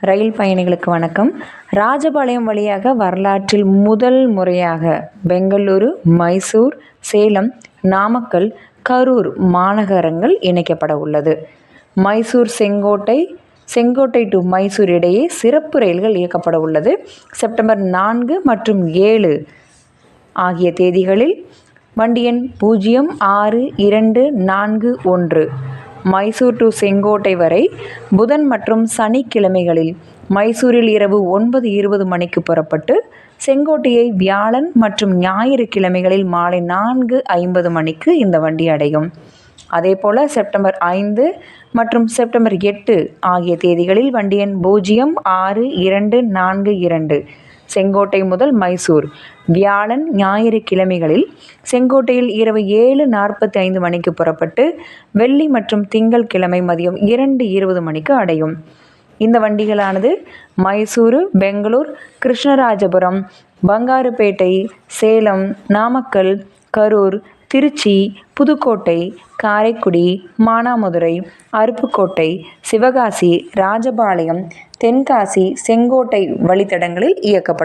ரயில் பயணிகளுக்கு வணக்கம். ராஜபாளையம் வழியாக வரலாற்றில் முதல் முறையாக பெங்களூரு மைசூர் சேலம் நாமக்கல் கரூர் மாநகரங்கள் இணைக்கப்பட உள்ளது. மைசூர் செங்கோட்டை செங்கோட்டை டு மைசூர் இடையே சிறப்பு ரயில்கள் இயக்கப்பட உள்ளது. செப்டம்பர் நான்கு மற்றும் ஏழு ஆகிய தேதிகளில் வண்டி எண் பூஜ்ஜியம் ஆறு இரண்டு நான்கு ஒன்று. மைசூர் டு செங்கோட்டை வரை புதன் மற்றும் சனிக்கிழமைகளில் மைசூரில் இரவு ஒன்பது இருபது மணிக்கு புறப்பட்டு செங்கோட்டையை வியாழன் மற்றும் ஞாயிறு கிழமைகளில் மாலை நான்கு ஐம்பது மணிக்கு இந்த வண்டி அடையும். அதேபோல் செப்டம்பர் ஐந்து மற்றும் செப்டம்பர் எட்டு ஆகிய தேதிகளில் வண்டி எண் பூஜ்ஜியம் ஆறு இரண்டு நான்கு இரண்டு செங்கோட்டை முதல் மைசூர். வியாழன் ஞாயிறு கிழமைகளில் செங்கோட்டையில் இரவு ஏழு நாற்பத்தி ஐந்து மணிக்கு புறப்பட்டு வெள்ளி மற்றும் திங்கள் கிழமை மதியம் இரண்டு இருபது மணிக்கு அடையும். இந்த வண்டிகளானது மைசூரு பெங்களூர் கிருஷ்ணராஜபுரம் பங்காருப்பேட்டை சேலம் நாமக்கல் கரூர் திருச்சி புதுக்கோட்டை காரைக்குடி மானாமதுரை அருப்புக்கோட்டை சிவகாசி ராஜபாளையம் தென்காசி செங்கோட்டை வழித்தடங்களில் இயக்கப்படும்.